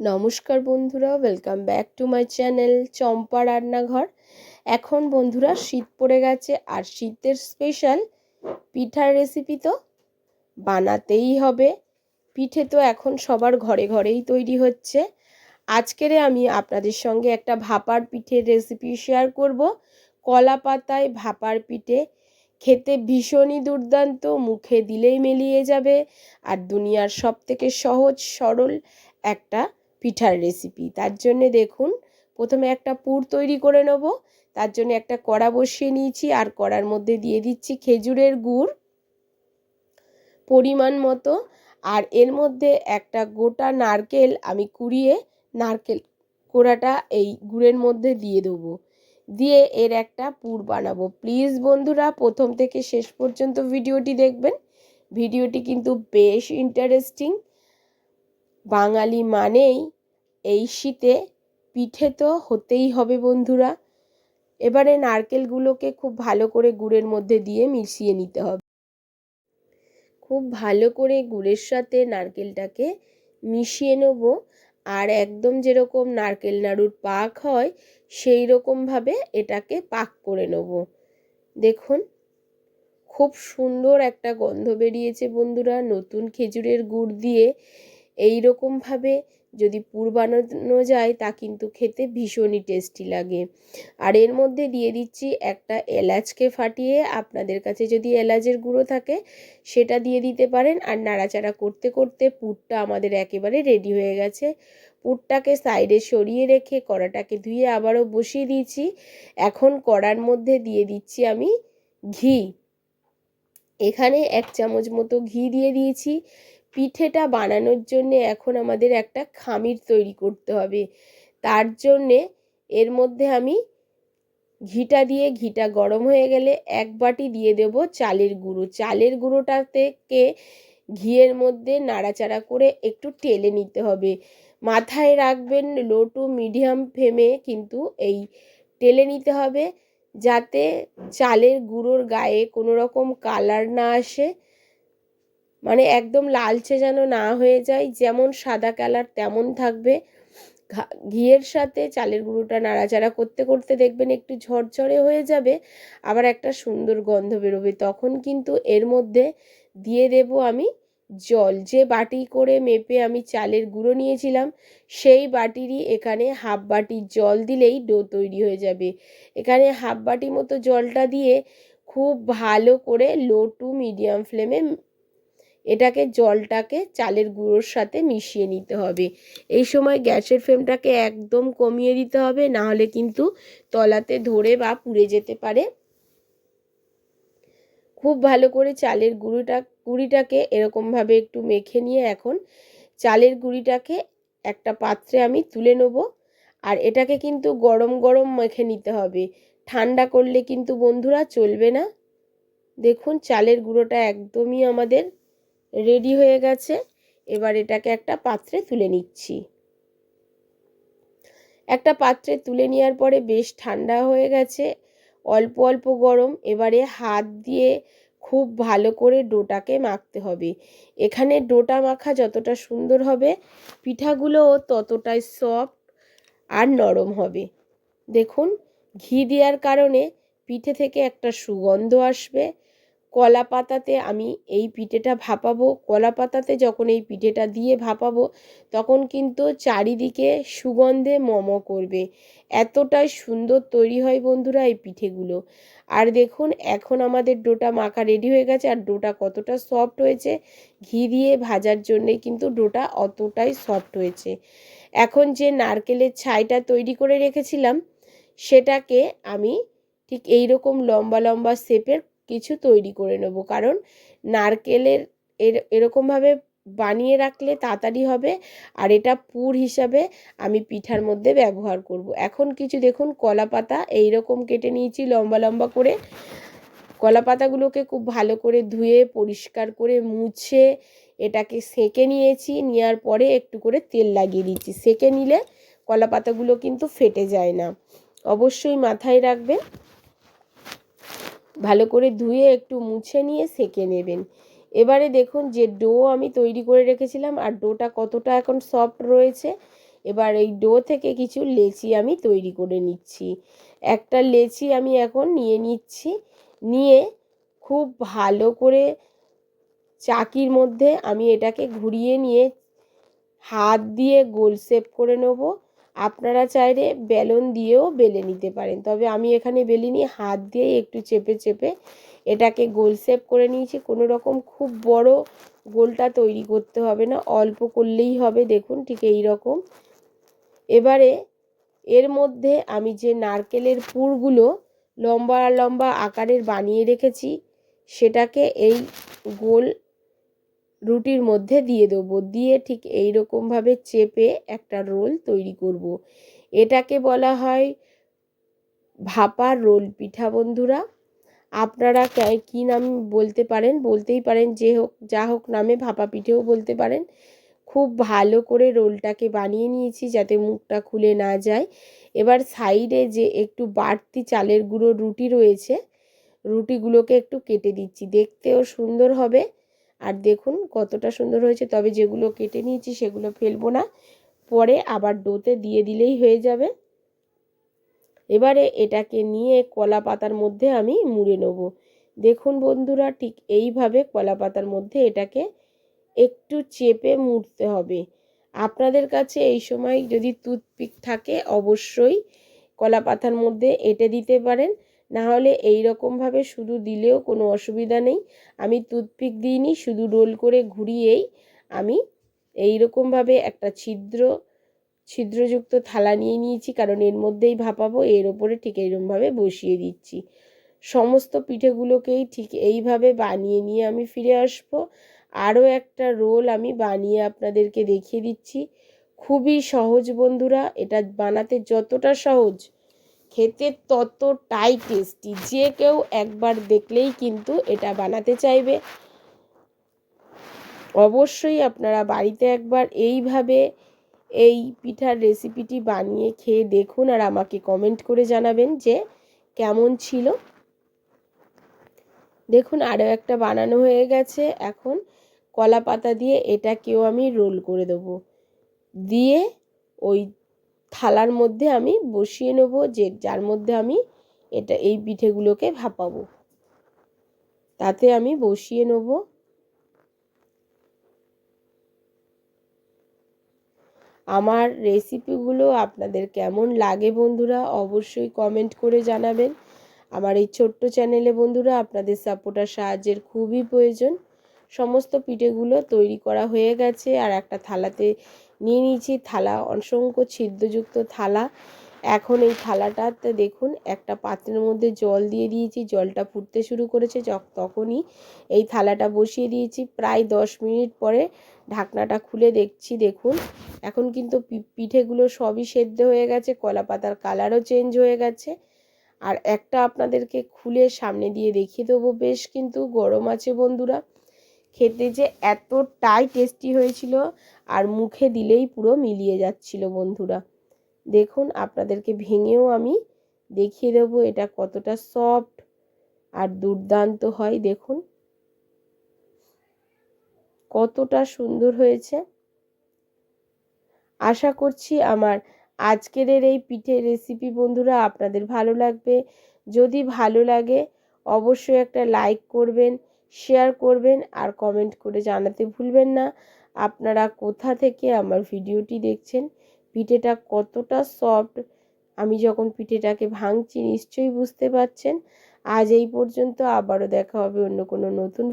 নমস্কার বন্ধুরা welcome back to my channel Champa রান্নাঘর। এখন বন্ধুরা, শীত পড়ে গেছে, আর শীতের স্পেশাল পিঠার রেসিপি তো বানাতেই হবে। পিঠে তো এখন সবার ঘরে ঘরেই তৈরি হচ্ছে। আজকেরে আমি আপনাদের সঙ্গে একটা ভাপার পিঠের রেসিপি শেয়ার করব। কলা পাতায় ভাপার পিঠে খেতে ভীষণই দুর্দান্ত, মুখে দিলেই মিলিয়ে যাবে। আর দুনিয়ার সব থেকে সহজ, সরল একটা পিঠার রেসিপি তার জন্যে দেখুন, প্রথমে একটা পুর তৈরি করে নেব, তার জন্য একটা কড়া বসিয়ে নিয়েছি, আর কড়ার মধ্যে দিয়ে দিচ্ছি খেজুরের গুড় পরিমাণ মতো, আর এর মধ্যে একটা গোটা নারকেল আমি কুড়িয়ে নারকেল কোড়াটা এই গুড়ের মধ্যে দিয়ে দেবো। দিয়ে এর একটা পুর বানাবো। প্লিজ বন্ধুরা, প্রথম থেকে শেষ পর্যন্ত ভিডিওটি দেখবেন। ভিডিওটি কিন্তু বেশ ইন্টারেস্টিং বাঙালি মানেই এই শীতে পিঠে তো হতেই হবে বন্ধুরা। এবারে নারকেলগুলোকে খুব ভালো করে গুড়ের মধ্যে দিয়ে মিশিয়ে নিতে হবে। খুব ভালো করে গুড়ের সাথে নারকেলটাকে মিশিয়ে নেব। আর একদম যেরকম নারকেল নাড়ুর পাক হয়, সেই রকমভাবে এটাকে পাক করে নেব। দেখুন, খুব সুন্দর একটা গন্ধ বেরিয়েছে বন্ধুরা। নতুন খেজুরের গুড় দিয়ে এই রকমভাবে যদি পুর বানানো যায়, তা কিন্তু খেতে ভীষণই টেস্টি লাগে। আর এর মধ্যে দিয়ে দিচ্ছি একটা এলাচকে ফাটিয়ে, আপনাদের কাছে যদি এলাচের গুঁড়ো থাকে, সেটা দিয়ে দিতে পারেন। আর নাড়াচাড়া করতে করতে পুরটা আমাদের একেবারে রেডি হয়ে গেছে। পুরটাকে সাইডে সরিয়ে রেখে কড়াটাকে ধুয়ে আবারও বসিয়ে দিয়েছি। এখন কড়ার মধ্যে দিয়ে দিচ্ছি আমি ঘি। এখানে এক চামচ মতো ঘি দিয়ে দিয়েছি। পিঠেটা বানানোর জন্যে এখন আমাদের একটা খামির তৈরি করতে হবে। তার জন্যে এর মধ্যে আমি ঘিটা দিয়ে, ঘিটা গরম হয়ে গেলে এক বাটি দিয়ে দেব চালের গুঁড়ো। চালের গুঁড়োটা থেকে ঘিয়ের মধ্যে নাড়াচাড়া করে একটু টেলে নিতে হবে। মাথায় রাখবেন লো টু মিডিয়াম ফ্লেমে কিন্তু এই টেলে নিতে হবে যাতে চালের গুঁড়োর গায়ে কোনো রকম কালার না আসে। মানে একদম লালচে যেন না হয়ে যায়, যেমন সাদা কালার তেমন থাকবে। ঘিয়ের সাথে চালের গুঁড়োটা নাড়াচাড়া করতে করতে দেখবেন একটু ঝরঝরে হয়ে যাবে, আবার একটা সুন্দর গন্ধ বেরোবে। তখন কিন্তু এর মধ্যে দিয়ে দেব আমি জল। যে বাটি করে মেপে আমি চালের গুঁড়ো নিয়েছিলাম, সেই বাটিরই এখানে হাফ বাটি জল দিলেই ডো তৈরি হয়ে যাবে। এখানে হাফ বাটি মতো জলটা দিয়ে খুব ভালো করে লো টু মিডিয়াম ফ্লেমে এটাকে জলটাকে চালের গুঁড়োর সাথে মিশিয়ে নিতে হবে। এই সময় গ্যাসের ফ্লেমটাকে একদম কমিয়ে দিতে হবে, না হলে কিন্তু তলাতে ধরে বা পুড়ে যেতে পারে। খুব ভালো করে চালের গুঁড়োটা, গুঁড়িটাকে এরকমভাবে একটু মেখে নিয়ে এখন চালের গুঁড়িটাকে একটা পাত্রে আমি তুলে নেব। আর এটাকে কিন্তু গরম গরম মেখে নিতে হবে। ঠান্ডা করলে কিন্তু বন্ধুরা চলবে না। দেখুন, চালের গুঁড়োটা একদমই আমাদের রেডি হয়ে গেছে। এবার এটাকে একটা পাত্রে তুলে নিচ্ছি। একটা পাত্রে তুলে নেওয়ার পরে বেশ ঠান্ডা হয়ে গেছে, অল্প অল্প গরম। এবারে হাত দিয়ে খুব ভালো করে ডোটাকে মাখতে হবে। এখানে ডোটা মাখা যতটা সুন্দর হবে, পিঠাগুলোও ততটাই সফট আর নরম হবে। দেখুন, ঘি দেওয়ার কারণে পিঠে থেকে একটা সুগন্ধ আসবে। কলা পাতাতে আমি এই পিঠেটা ভাপাবো। কলা পাতাতে যখন এই পিঠেটা দিয়ে ভাপাবো, তখন কিন্তু চারিদিকে সুগন্ধে মম করবে। এতটাই সুন্দর তৈরি হয় বন্ধুরা এই পিঠেগুলো। আর দেখুন, এখন আমাদের ডোটা মাখা রেডি হয়ে গেছে আর ডোটা কতটা সফট হয়েছে। ঘি দিয়ে ভাজার জন্যে কিন্তু ডোটা অতটাই সফট হয়েছে। এখন যে নারকেলের ছাইটা তৈরি করে রেখেছিলাম, সেটাকে আমি ঠিক এই রকম লম্বা লম্বা শেপের কিছু তৈরি করে নেব। কারণ নারকেলের এর, এরকমভাবে বানিয়ে রাখলে তাড়াতাড়ি হবে আর এটা পুর হিসাবে আমি পিঠার মধ্যে ব্যবহার করব। এখন কিছু দেখুন, কলা পাতা এইরকম কেটে নিয়েছি লম্বা লম্বা করে। কলা পাতাগুলোকে খুব ভালো করে ধুয়ে, পরিষ্কার করে মুছে এটাকে সেঁকে নিয়েছি। নেওয়ার পরে একটু করে তেল লাগিয়ে দিচ্ছি। সেঁকে নিলে কলা পাতাগুলো কিন্তু ফেটে যায় না। অবশ্যই মাথায় রাখবেন। ভালো করে ধুয়ে একটু মুছে নিয়ে সেঁকে নেবেন। এবারে দেখুন যে ডো আমি তৈরি করে রেখেছিলাম আর ডোটা কতটা এখন সফট রয়েছে। এবার এই ডো থেকে কিছু লেচি আমি তৈরি করে নিচ্ছি। একটা লেচি আমি এখন নিয়ে নিচ্ছি। নিয়ে খুব ভালো করে চাকির মধ্যে আমি এটাকে ঘুরিয়ে নিয়ে হাত দিয়ে গোল শেপ করে নেব। আপনারা চাইলে বেলন দিয়েও বেলে নিতে পারেন। তবে আমি এখানে বেলিনি, হাত দিয়ে একটু চেপে চেপে এটাকে গোল শেপ করে নিয়েছি। কোনো রকম খুব বড় গোলটা তৈরি করতে হবে না, অল্প করলেই হবে। দেখুন ঠিক এই রকম। এবারে এর মধ্যে আমি যে নারকেলের পুরগুলো লম্বা লম্বা আকারের বানিয়ে রেখেছি, সেটাকে এই গোল রুটির মধ্যে দিয়ে দেবো। দিয়ে ঠিক এই রকমভাবে চেপে একটা রোল তৈরি করব। এটাকে বলা হয় ভাপা রোল পিঠা বন্ধুরা। আপনারা কী নাম বলতে পারেন? বলতেই পারেন যে হোক, যা হোক নামে ভাপা পিঠেও বলতে পারেন। খুব ভালো করে রোলটাকে বানিয়ে নিয়েছি যাতে মুখটা খুলে না যায়। এবার সাইডে যে একটু বাড়তি চালের গুঁড়ো রুটি রয়েছে, রুটিগুলোকে একটু কেটে দিচ্ছি। দেখতেও সুন্দর হবে। আর দেখুন কতটা সুন্দর হয়েছে। তবে যেগুলো কেটে নিয়েছি সেগুলো ফেলব না। পরে আবার ডোতে দিয়ে দিলেই হয়ে যাবে। এবারে এটাকে নিয়ে কলা পাতার মধ্যে আমি মুড়ে নেব। দেখুন বন্ধুরা, ঠিক এইভাবে কলা পাতার মধ্যে এটাকে একটু চেপে মুড়তে হবে। আপনাদের কাছে এই সময় যদি টুথপিক থাকে, অবশ্যই কলা পাতার মধ্যে এঁটে দিতে পারেন। না হলে এই রকমভাবে শুধু দিলেও কোনো অসুবিধা নেই। আমি টুথপিক দিইনি, শুধু রোল করে ঘুরিয়েই আমি এই রকমভাবে একটা ছিদ্র, ছিদ্রযুক্ত থালা নিয়ে নিয়েছি, কারণ এর মধ্যেই ভাপাবো, এর ওপরে ঠিক এইরকমভাবে বসিয়ে দিচ্ছি। সমস্ত পিঠেগুলোকেই ঠিক এইভাবে বানিয়ে নিয়ে আমি ফিরে আসব। আরও একটা রোল আমি বানিয়ে আপনাদেরকে দেখিয়ে দিচ্ছি। খুবই সহজ বন্ধুরা, এটা বানাতে যতটা সহজ খেতে ততটাই টেস্টি যে কেউ একবার দেখলেই কিন্তু এটা বানাতে চাইবে। অবশ্যই আপনারা বাড়িতে একবার এইভাবে এই পিঠার রেসিপিটি বানিয়ে খেয়ে দেখুন আর আমাকে কমেন্ট করে জানাবেন যে কেমন ছিল। দেখুন, আরও একটা বানানো হয়ে গেছে। এখন কলা পাতা দিয়ে এটাকেও আমি রোল করে দেবো। দিয়ে ওই থালার মধ্যে আমি বসিয়ে নেব, যে যার মধ্যে আমি এটা, এই পিঠেগুলোকে ভাপাবো। তাতে আমি বসিয়ে নেব। আমার রেসিপিগুলো আপনাদের কেমন লাগে বন্ধুরা, অবশ্যই কমেন্ট করে জানাবেন। আমার এই ছোট্ট চ্যানেলে বন্ধুরা, আপনাদের সাপোর্ট আর সাহায্যের খুবই প্রয়োজন। সমস্ত পিঠেগুলো তৈরি করা হয়ে গেছে, আর একটা থালাতে নিয়ে নিয়েছি থালা, অসংখ্য ছিদ্রযুক্ত থালা। এখন এই থালাটাতে দেখুন, একটা পাত্রের মধ্যে জল দিয়ে দিয়েছি, জলটা ফুটতে শুরু করেছে তখনই এই থালাটা বসিয়ে দিয়েছি। প্রায় দশ মিনিট পরে ঢাকনাটা খুলে দেখছি, দেখুন। এখন কিন্তু পিঠেগুলো সবই সেদ্ধ হয়ে গেছে, কলা পাতার কালারও চেঞ্জ হয়ে গেছে। আর একটা আপনাদেরকে খুলে সামনে দিয়ে দেখিয়ে দেবো, বেশ কিন্তু গরম আছে বন্ধুরা। খেতে যে এতটাই টেস্টি হয়েছিল আর মুখে দিলেই পুরো মিলিয়ে যাচ্ছিল বন্ধুরা। দেখুন, আপনাদেরকে ভেঙেও আমি দেখিয়ে দেবো এটা কতটা সফট আর দুর্দান্ত হয়, দেখুন। কতটা সুন্দর হয়েছে। আশা করছি আমার আজকের এই পিঠে রেসিপি বন্ধুরা আপনাদের ভালো লাগবে। যদি ভালো লাগে, অবশ্যই একটা লাইক করবেন। শেয়ার করবেন আর কমেন্ট করে জানাতে ভুলবেন না। আপনারা কোথা থেকে আমার ভিডিওটি দেখছেন? পিঠেটা কতটা সফট আমি যখন পিঠেটাকে ভাঙছি নিশ্চয়ই বুঝতে পারছেন। আজ এই পর্যন্ত আবারও দেখা হবে অন্য কোনো নতুন